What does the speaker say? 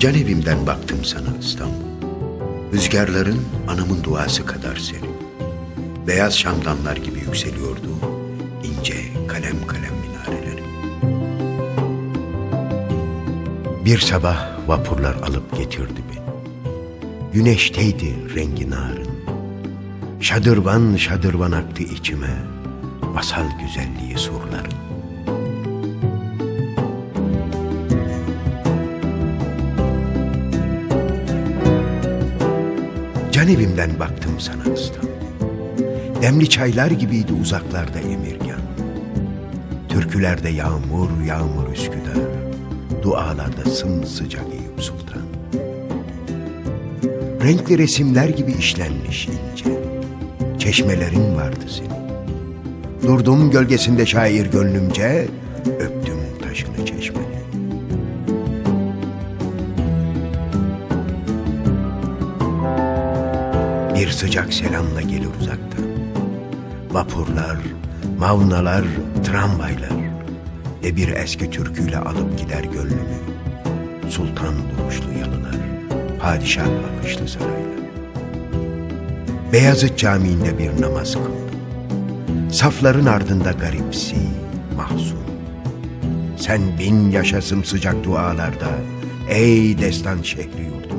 Can evimden baktım sana İstanbul. Rüzgarların anamın duası kadar serin. Beyaz şamdanlar gibi yükseliyordu ince kalem kalem minareleri. Bir sabah vapurlar alıp getirdi beni. Güneşteydi rengi narın. Şadırvan şadırvan aktı içime. Masal güzelliği surların. Can evimden baktım sana İstanbul. Demli çaylar gibiydi uzaklarda emirgan. Türkülerde yağmur yağmur Üsküdar. Dualarda sımsıcak Eyüp Sultan. Renkli resimler gibi işlenmiş ince. Çeşmelerin vardı senin. Durdum gölgesinde şair gönlümce, öptüm taşını çeşmeni. Bir sıcak selamla gelir uzaktan. Vapurlar, mavnalar, tramvaylar ve bir eski türküyle alıp gider gönlümü. Sultan duruşlu yalılar, padişah bakışlı saraylar. Beyazıt Camii'nde bir namaz kıldım. Safların ardında garipsi, mahzun. Sen bin yaşasım sıcak dualarda, ey destan şehri yurdu.